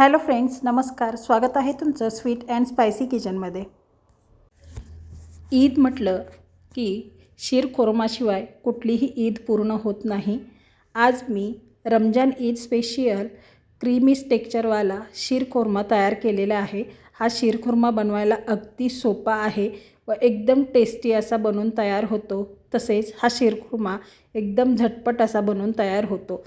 Hello friends नमस्कार. स्वागत आहे तुमचं स्वीट अँड स्पायसी किचनमध्ये. ईद म्हटलं की शीर खोरमाशिवाय कुठलीही ईद पूर्ण होत नाही. आज मी रमजान ईद स्पेशियल क्रीमी टेक्चरवाला शीर खोरमा तयार केलेला आहे. हा शीरखुर्मा बनवायला अगदी सोपा आहे व एकदम टेस्टी असा बनून तयार होतो. तसेच हा शीरखुर्मा एकदम झटपट असा बनून तयार होतो.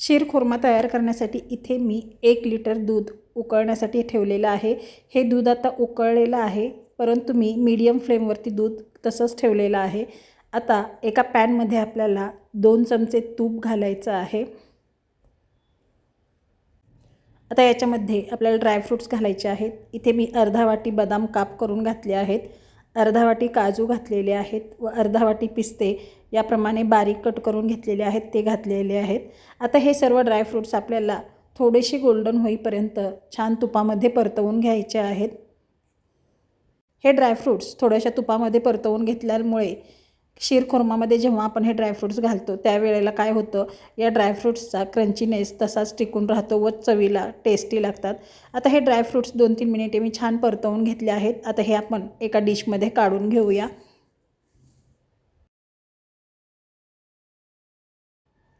शिरखुर्मा तयार करण्यासाठी इथे मी एक लिटर दूध उकळण्यासाठी ठेवलेलं आहे. हे दूध आता उकळलेलं आहे परंतु मी मीडियम फ्लेमवरती दूध तसंच ठेवलेलं आहे. आता एका पॅनमध्ये आपल्याला दोन चमचे तूप घालायचं आहे. आता याच्यामध्ये आपल्याला ड्रायफ्रूट्स घालायचे आहेत. इथे मी अर्धा वाटी बदाम काप करून घातले आहेत. अर्धा वाटी काजू घातलेले आहेत व अर्धा वाटी पिस्ते याप्रमाणे बारीक कट करून घेतलेले आहेत ते घातलेले आहेत. आता हे सर्व ड्रायफ्रूट्स आपल्याला थोडेसे गोल्डन होईपर्यंत छान तुपामध्ये परतवून घ्यायचे आहेत. हे ड्रायफ्रूट्स थोड्याशा तुपामध्ये परतवून घेतल्यामुळे शीरखुर्मामध्ये जेव्हा आपण हे ड्रायफ्रूट्स घालतो त्यावेळेला काय होतं या ड्रायफ्रूट्सचा क्रंचीनेस तसाच टिकून राहतो व चवीला टेस्टी लागतात. आता हे ड्रायफ्रूट्स दोन तीन मिनिटे मी छान परतवून घेतले आहेत. आता हे आपण एका डिशमध्ये काढून घेऊया.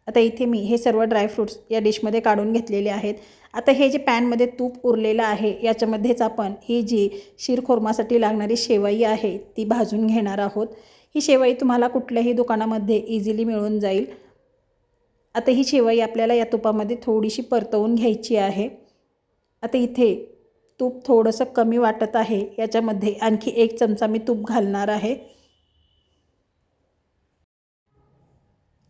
आता इथे मी हे सर्व ड्रायफ्रूट्स या डिशमध्ये काढून घेतलेले आहेत. आता हे जे पॅनमध्ये तूप उरलेलं आहे याच्यामध्येच आपण ही जी शिरखोरमासाठी लागणारी शेवई आहे ती भाजून घेणार आहोत. ही शेवई तुम्हाला कुठल्याही दुकानामध्ये इझिली मिळून जाईल. आता ही शेवई आपल्याला या तुपामध्ये थोडीशी परतवून घ्यायची आहे. आता इथे तूप थोडंसं कमी वाटत आहे याच्यामध्ये आणखी एक चमचा मी तूप घालणार आहे.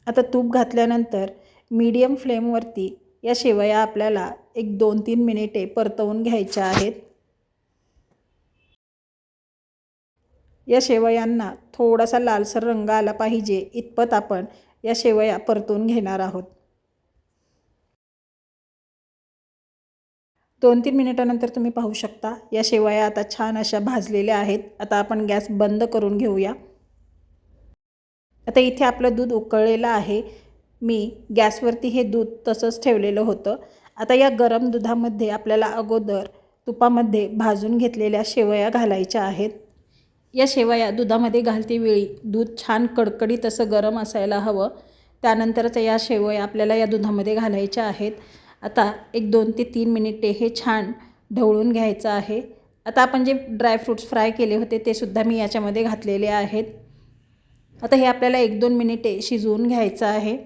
आता तूप घातल्यानंतर मीडियम फ्लेमवरती या शेवया आपल्याला एक दोन तीन मिनिटे परतवून घ्यायच्या आहेत. या शेवयांना थोडासा लालसर रंग आला पाहिजे इतपत आपण या शेवया परतून घेणार आहोत. दोन तीन मिनिटानंतर तुम्ही पाहू शकता या शेवया आता छान अशा भाजलेल्या आहेत. आता आपण गॅस बंद करून घेऊया. आता इथे आपलं दूध उकळलेलं आहे. मी गॅसवरती हे दूध तसंच ठेवलेलं होतं. आता या गरम दुधामध्ये आपल्याला अगोदर तुपामध्ये भाजून घेतलेल्या शेवया घालायच्या आहेत. या शेवया दुधामध्ये घालतेवेळी दूध छान कडकडीत असं गरम असायला हवं. त्यानंतरच या शेवया आपल्याला या दुधामध्ये घालायच्या आहेत. आता एक दोन ते तीन मिनिटे हे छान ढवळून घ्यायचं आहे. आता आपण जे ड्रायफ्रूट्स फ्राय केले होते ते सुद्धा मी याच्यामध्ये घातलेले आहेत. आता हे आपल्याला एक दोन मिनिटे शिजवून घ्यायचं आहे.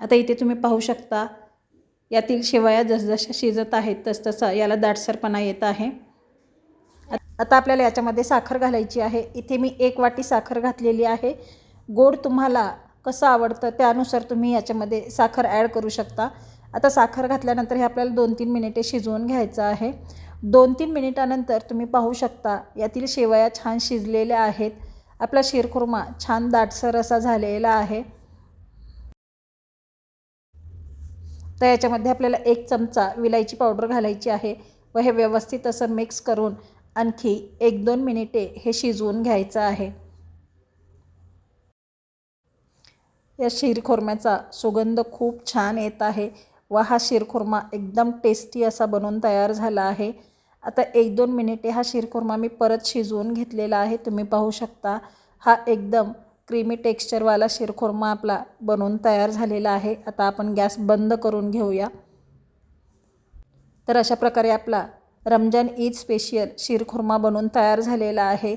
आता इथे तुम्ही पाहू शकता यातील शेवया जसजशा शिजत आहेत तसतसा याला दाटसरपणा येत आहे. आता आपल्याला याच्यामध्ये साखर घालायची आहे. इथे मी एक वाटी साखर घातलेली आहे. गोड तुम्हाला कसं आवडतं त्यानुसार तुम्ही याच्यामध्ये साखर ॲड करू शकता. आता साखर घातल्यानंतर हे आपल्याला दोन तीन मिनिटे शिजवून घ्यायचं आहे. दोन तीन मिनिटानंतर तुम्ही पाहू शकता यातील शेवया छान शिजलेल्या आहेत. आपला शिरखुर्मा छान दाटसर असा झालेला आहे. तर याच्यामध्ये आपल्याला एक चमचा विलायची पावडर घालायची आहे व हे व्यवस्थित असं मिक्स करून आणखी एक दोन मिनिटे हे शिजवून घ्यायचं आहे. या शिरखुर्म्याचा सुगंध खूप छान येत आहे. व हा शिरखुर्मा एकदम टेस्टी असा बनवून तयार झाला आहे. आता एक दोन मिनिटे हा शिरखुर्मा मी परत शिजवून घेतलेला आहे. तुम्ही पाहू शकता हा एकदम क्रीमी टेक्स्चरवाला शिरखुर्मा आपला बनवून तयार झालेला आहे. आता आपण गॅस बंद करून घेऊया. तर अशा प्रकारे आपला रमजान ईद स्पेशियल शिरखुर्मा बनवून तयार झालेला आहे.